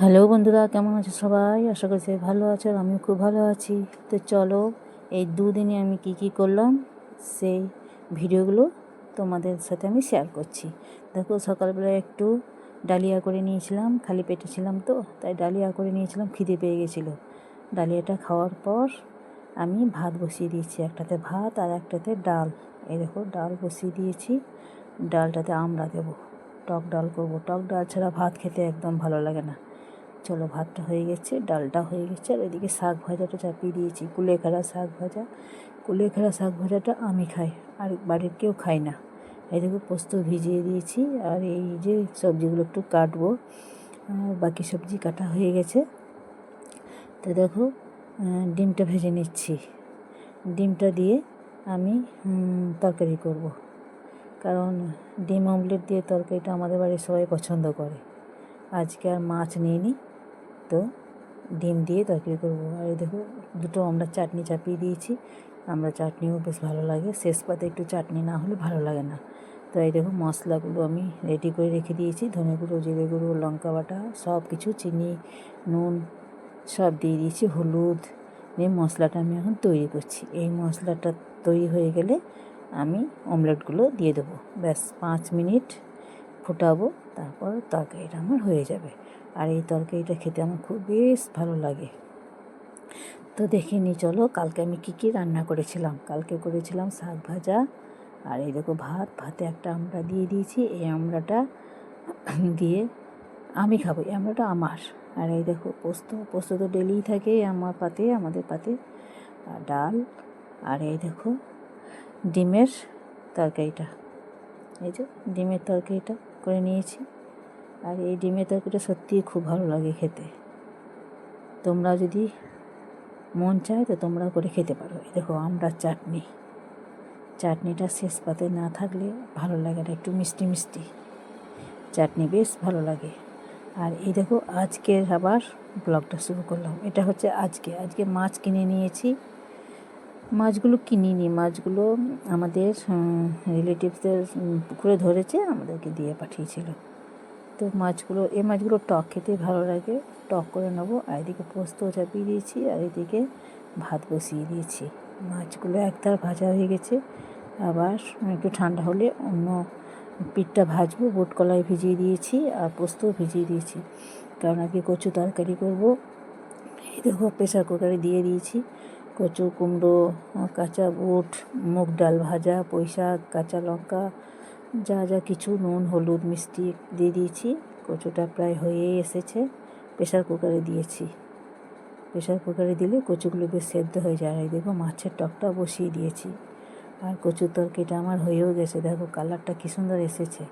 Hello বন্ধুরা, কেমন আছো সবাই? আশা করছি ভালো আছো আমিও খুব ভালো আছি। তো চলো, এই দুদিনে আমি কি কি করলাম, সেই ভিডিওগুলো তোমাদের সাথে আমি শেয়ার করছি। দেখো সকালবেলা একটু ডালিয়া করে নিয়েছিলাম, খালি পেটে ছিলাম তো, তাই ডালিয়া করে নিয়েছিলাম, খিদে পেয়ে গেছিল। ডালিয়াটা খাওয়ার পর আমি ভাত বসিয়ে দিয়েছি, একটাতে ভাত আর একটাতে ডাল। এই দেখো, ডাল বসিয়ে দিয়েছি, ডালটাতে আমরা দেবো টক ডাল করব। টক ডাল ছাড়া ভাত খেতে একদম ভালো লাগে না। চলো, ভাতটা হয়ে গেছে, ডালটা হয়ে গেছে, আর এদিকে শাক ভাজাটা চাপিয়ে দিয়েছি, কুলেখাড়া শাক ভাজা। কুলেখাড়া শাক ভাজাটা আমি খাই, আর বাড়ির কেউ খায় না। এই দেখো, পোস্ত ভিজিয়ে দিয়েছি, আর এই যে সবজিগুলো একটু কাটবো বাকি সবজি কাটা হয়ে গেছে। তো দেখো ডিমটা ভেজে নিচ্ছি। ডিমটা দিয়ে আমি তরকারি করব। কারণ ডিম অমলেট দিয়ে তরকারিটা আমাদের বাড়ির সবাই পছন্দ করে। আজকে আর মাছ নিয়ে নিই তো ডিম দিয়ে তরকারি করব। আর এই দেখো দুটো আমরা চাটনি চাপিয়ে দিয়েছি। আমরা চাটনিও বেশ ভালো লাগে। শেষ পাতে একটু চাটনি না হলে ভালো লাগে না। তো এই দেখো মশলাগুলো আমি রেডি করে রেখে দিয়েছি। ধনে গুঁড়ো, জিরে গুঁড়ো, লঙ্কা বাটা সব কিছু চিনি, নুন সব দিয়ে দিয়েছি। হলুদ দিয়ে মশলাটা আমি এখন তৈরি করছি। এই মশলাটা তৈরি হয়ে গেলে আমি অমলেটগুলো দিয়ে দেবো। ব্যাস, পাঁচ মিনিট ফুটাবো। তারপর তরকারিটা আমার হয়ে যাবে। আর এই তরকারিটা খেতে আমার খুব বেশ ভালো লাগে। তো দেখে নি, চলো কালকে আমি কী কী রান্না করেছিলাম। কালকে করেছিলাম শাক ভাজা, আর এই দেখো ভাত, ভাতে একটা আমরা দিয়ে দিয়েছি। এই আমড়াটা দিয়ে আমি খাব, এই আমড়াটা আমার। আর এই দেখো পোস্ত পোস্ত তো ডেলিই থাকে আমার পাতে, আমাদের পাতে। আর ডাল, আর এই দেখো ডিমের তরকারিটা। এই যে ডিমের তরকারিটা। করে নিয়েছি। আর এই ডিমের তরকারিটা সত্যিই খুব ভালো লাগে খেতে। তোমরা যদি মন চায় তো তোমরা করে খেতে পারো। এই দেখো, আমরা চাটনি। চাটনিটা শেষ পাতে না থাকলে ভালো লাগে না, একটু মিষ্টি মিষ্টি। চাটনি বেশ ভালো লাগে। আর এই দেখো, আজকের আবার ব্লগটা শুরু করলাম। এটা হচ্ছে আজকে। আজকে মাছ কিনে নিয়েছি। মাছগুলো কিনিনি। মাছগুলো আমাদের রিলেটিভসদের পুকুরে ধরেছে, আমাদেরকে দিয়ে পাঠিয়েছিল। তো মাছগুলো, এই মাছগুলো টক খেতে ভালো লাগে। টক করে নেব। আর এদিকে পোস্ত চাপিয়ে দিয়েছি, আর এদিকে ভাত বসিয়ে দিয়েছি। মাছগুলো একতার ভাজা হয়ে গেছে। আবার একটু ঠান্ডা হলে অন্য পিঠটা ভাজবো। বুট কলাই ভিজিয়ে দিয়েছি আর পোস্তও ভিজিয়ে দিয়েছি। কারণ আগে কচু তরকারি করব। এই দেখো প্রেশার কুকারে দিয়ে দিয়েছি। কচু কুমড়ো, কাঁচা বুট, মুগ ডাল ভাজা পুঁই শাক কাঁচা লঙ্কা, যা যা কিছু, নুন, হলুদ, মিষ্টি দিয়ে দিয়েছি। কচুটা প্রায় হয়েই এসেছে। প্রেশার কুকারে দিয়েছি। প্রেশার কুকারে দিলে কচুগুলো বেশ সেদ্ধ হয়ে যায়। আর দেখো, মাছের টকটা বসিয়ে দিয়েছি। আর কচুর তরকারিটা আমার হয়েও গেছে। দেখো, কালারটা কী সুন্দর এসেছে।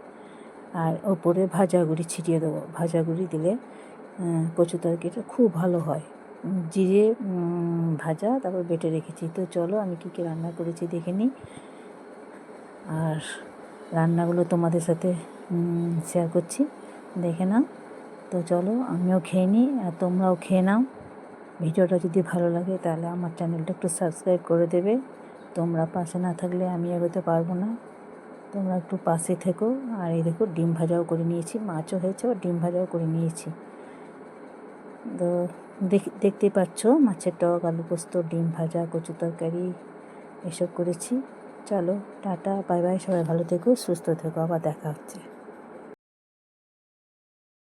আর ওপরে ভাজাগুড়ি ছিটিয়ে দেবো। ভাজাগুড়ি দিলে কচু তরকারিটা খুব ভালো হয়। জিরে ভাজা, তারপর বেটে রেখেছি। তো চলো আমি কী কী রান্না করেছি দেখে নিই। আর রান্নাগুলো তোমাদের সাথে শেয়ার করছি। দেখে নাও। তো চলো আমিও খেয়ে নিই আর তোমরাও খেয়ে নাও। ভিডিওটা যদি ভালো লাগে তাহলে আমার চ্যানেলটা একটু সাবস্ক্রাইব করে দেবে। তোমরা পাশে না থাকলে আমি এগোতে পারব না। তোমরা একটু পাশে থেকো। আর এই দেখো ডিম ভাজাও করে নিয়েছি। মাছও হয়েছে আর ডিম ভাজাও করে নিয়েছি। তো দেখতে পাচ্ছ? মাছের টক, আলু পোস্ত, ডিম ভাজা, কচু তরকারি, এসব করেছি। চলো, টাটা, বাই বাই, সবাই ভালো থেকো, সুস্থ থেকো, আবার দেখা হচ্ছে।